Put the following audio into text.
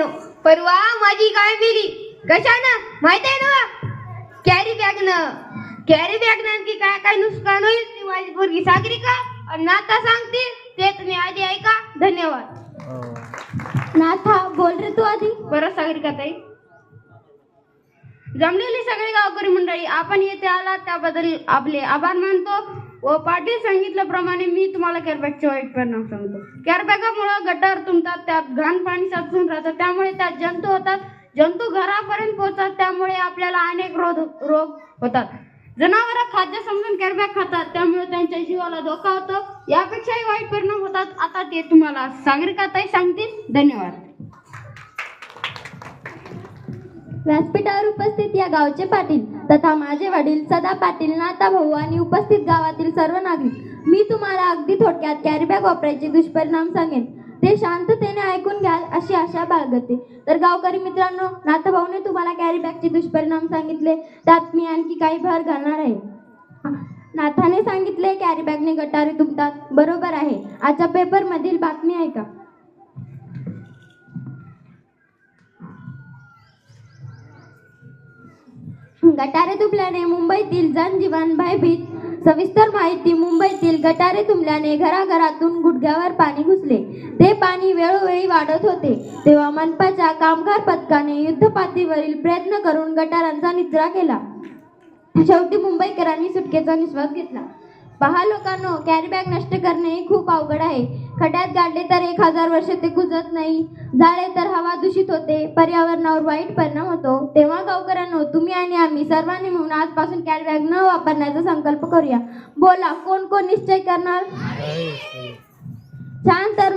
मित्रांनो परवा माझी गाय मेली. कशानं? माहीत आहे ना. कॅरी बॅगनं कॅरी बॅग आणखी काय काय नुकसान होईल ती माझी पोरगी सागरिका आणि नाता सांगतील ते तुम्ही आधी ऐका. धन्यवाद. नाथा बोल रे तू आधी. बरं सागरिका ताई? जमलेली सगळी गावकरी मंडळी आपण येथे आलात त्याबद्दल आपले आभार मानतो. व पाटील सांगितल्याप्रमाणे मी तुम्हाला कॅरबॅगचे वाईट परिणाम सांगतो. कॅरबॅगामुळे गटार तुमतात त्यात घाण पाणी साचून राहतं त्यामुळे त्यात जंतू होतात. जंतू घरापर्यंत पोहोचतात त्यामुळे आपल्याला अनेक रोग रोग होतात. जनावर खाद्य समजून कॅरबॅग खातात त्यामुळे त्यांच्या जीवाला धोका होतो. यापेक्षाही वाईट परिणाम होतात. आता ते तुम्हाला सागरिकाताई सांगतील. धन्यवाद. व्यासपीठावर उपस्थित या गावचे पाटील तथा माझे वडील सदा पाटील नाता भाऊ आणि उपस्थित गावातील सर्व नागरिक. मी तुम्हाला अगदी थोडक्यात कॅरीबॅग वापरायचे दुष्परिणाम सांगेन. ते शांततेने ऐकून घ्याल अशी आशा बाळगते. तर गावकरी मित्रांनो नाथाभाऊने तुम्हाला कॅरीबॅगचे दुष्परिणाम सांगितले. त्यात मी आणखी काही भर घालणार आहे. नाथाने सांगितले कॅरीबॅगने गटारे तुमतात. बरोबर आहे. आजच्या पेपरमधील बातमी ऐका. गटारे तुंबल्याने मुंबईतील जनजीवन भयभीत. सविस्तर माहिती मुंबईतील गटारे तुंबल्याने घराघरातून गुडघ्यावर पाणी घुसले. ते पाणी वेळोवेळी वाढत होते. तेव्हा मनपाच्या कामगार पथकाने युद्धपातळीवरील प्रयत्न करून गटारांचा निचरा केला. शेवटी मुंबईकरांनी सुटकेचा निश्वास घेतला. पहा लोकांनो कॅरी बॅग नष्ट करणे हे खूप अवघड आहे. खड्ड्यात गाडले तर एक हजार वर्ष ते कुजत नाही. झाले तर हवा दूषित होते. पर्यावरणावर वाईट परिणाम होतो. तेव्हा गावकऱ्यांनो तुम्ही आणि आम्ही सर्वांनी मिळून आजपासून कॅरी बॅग न वापरण्याचा संकल्प करूया. बोला कोण कोण निश्चय करणार? छान तर